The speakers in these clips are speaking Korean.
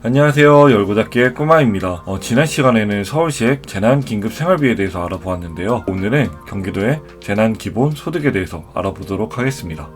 안녕하세요. 열고닫기의 꼬마입니다. 어, 지난 시간에는 서울시의 재난긴급생활비에 대해서 알아보았는데요. 오늘은 경기도의 재난기본소득에 대해서 알아보도록 하겠습니다.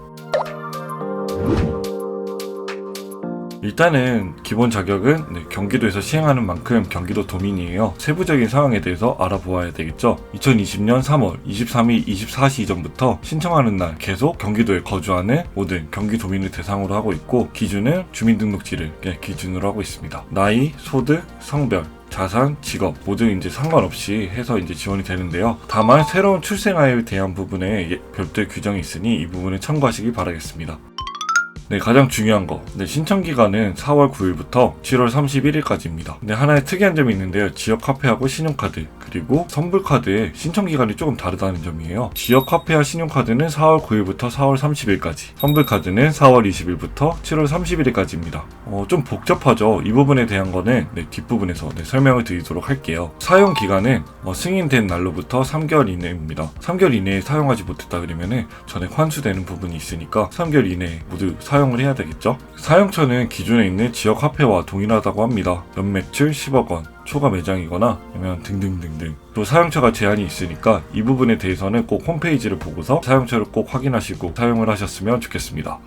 일단은 기본 자격은 네, 경기도에서 시행하는 만큼 경기도 도민이에요. 세부적인 상황에 대해서 알아보아야 되겠죠. 2020년 3월 23일 24시 이전부터 신청하는 날 계속 경기도에 거주하는 모든 경기 도민을 대상으로 하고 있고 기준은 주민등록지를 예, 기준으로 하고 있습니다. 나이, 소득, 성별, 자산, 직업 모두 이제 상관없이 해서 이제 지원이 되는데요. 다만 새로운 출생아이에 대한 부분에 예, 별도의 규정이 있으니 이 부분을 참고하시기 바라겠습니다. 네, 가장 중요한 거. 네, 신청 기간은 4월 9일부터 7월 31일까지입니다. 근데 하나의 특이한 점이 있는데요. 지역 카페하고 신용카드, 그리고 선불카드의 신청 기간이 조금 다르다는 점이에요. 지역 카페와 신용카드는 4월 9일부터 4월 30일까지, 선불카드는 4월 20일부터 7월 31일까지입니다. 어, 좀 복잡하죠. 이 부분에 대한 거는 네, 뒷부분에서 네, 설명을 드리도록 할게요. 사용 기간은 어, 승인된 날로부터 3개월 이내입니다. 3개월 이내에 사용하지 못했다 그러면은 전액 환수되는 부분이 있으니까 3개월 이내에 모두 사용 을 해야 되겠죠. 사용처는 기존에 있는 지역 화폐와 동일하다고 합니다. 연매출 10억 원, 초과 매장이거나 아니면 등등등등. 또 사용처가 제한이 있으니까 이 부분에 대해서는 꼭 홈페이지를 보고서 사용처를 꼭 확인하시고 사용을 하셨으면 좋겠습니다.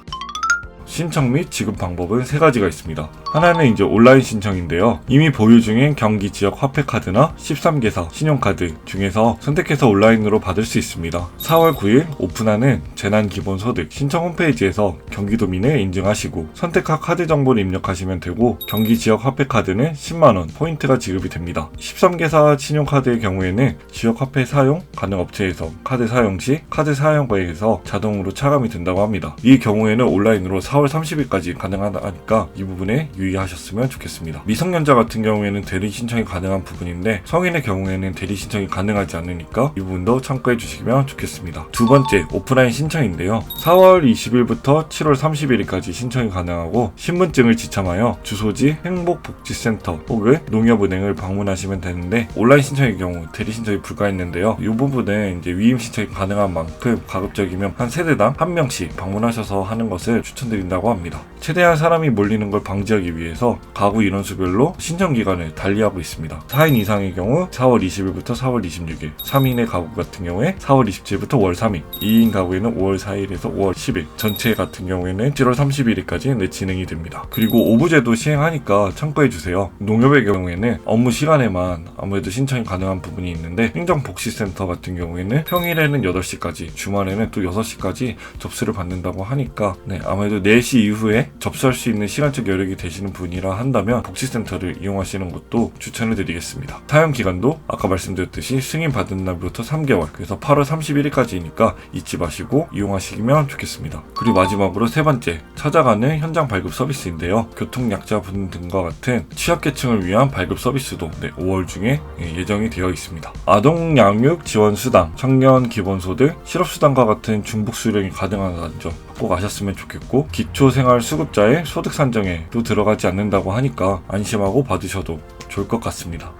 신청 및 지급 방법은 세 가지가 있습니다. 하나는 이제 온라인 신청인데요. 이미 보유 중인 경기 지역 화폐 카드나 13개사 신용카드 중에서 선택해서 온라인으로 받을 수 있습니다. 4월 9일 오픈하는 재난기본소득 신청 홈페이지에서 경기도민을 인증하시고 선택한 카드 정보를 입력하시면 되고 경기 지역 화폐 카드는 10만원 포인트가 지급이 됩니다. 13개사 신용카드의 경우에는 지역 화폐 사용 가능 업체에서 카드 사용 시 카드 사용거에서 자동으로 차감이 된다고 합니다. 이 경우에는 온라인으로 4월 30일까지 가능하다니까 이 부분에 유의하셨으면 좋겠습니다. 미성년자 같은 경우에는 대리 신청이 가능한 부분인데 성인의 경우에는 대리 신청이 가능하지 않으니까 이 부분도 참고해 주시면 좋겠습니다. 두 번째 오프라인 신청인데요. 4월 20일부터 7월 31일까지 신청이 가능하고 신분증을 지참하여 주소지 행복복지센터 혹은 농협은행을 방문하시면 되는데 온라인 신청의 경우 대리 신청이 불가했는데요. 이 부분은 이제 위임 신청이 가능한 만큼 가급적이면 한 세대당 한 명씩 방문하셔서 하는 것을 추천드린다 고 합니다. 최대한 사람이 몰리는 걸 방지하기 위해서 가구 인원수별로 신청 기간을 달리하고 있습니다. 4인 이상의 경우 4월 20일부터 4월 26일, 3인의 가구 같은 경우에 4월 27일부터 5월 3일, 2인 가구에는 5월 4일에서 5월 10일, 전체 같은 경우에는 7월 30일까지 네, 진행이 됩니다. 그리고 오부제도 시행하니까 참고해 주세요. 농협의 경우에는 업무 시간에만 아무래도 신청이 가능한 부분이 있는데 행정복지센터 같은 경우에는 평일에는 8시까지, 주말에는 또 6시까지 접수를 받는다고 하니까 네, 아무래도 4시 이후에 접수할 수 있는 시간적 여력이 되시는 분이라 한다면 복지센터를 이용하시는 것도 추천을 드리겠습니다. 사용 기간도 아까 말씀드렸듯이 승인 받은 날부터 3개월, 그래서 8월 31일까지니까 잊지 마시고 이용하시면 좋겠습니다. 그리고 마지막으로 세 번째, 찾아가는 현장 발급 서비스인데요. 교통약자분 등과 같은 취약계층을 위한 발급 서비스도 네, 5월 중에 예, 예정이 되어 있습니다. 아동 양육 지원 수당, 청년 기본소득, 실업수당과 같은 중복 수령이 가능하다는 점꼭 아셨으면 좋겠고 기초생활 수급자의 소득 산정에도 들어가지 않는다고 하니까 안심하고 받으셔도 좋을 것 같습니다.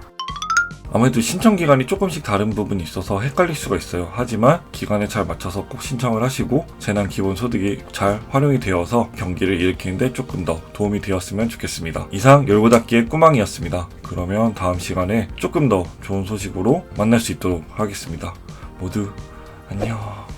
아무래도 신청 기간이 조금씩 다른 부분이 있어서 헷갈릴 수가 있어요. 하지만 기간에 잘 맞춰서 꼭 신청을 하시고 재난 기본 소득이 잘 활용이 되어서 경기를 일으키는데 조금 더 도움이 되었으면 좋겠습니다. 이상 열고 닫기의 꾸망이었습니다. 그러면 다음 시간에 조금 더 좋은 소식으로 만날 수 있도록 하겠습니다. 모두 안녕.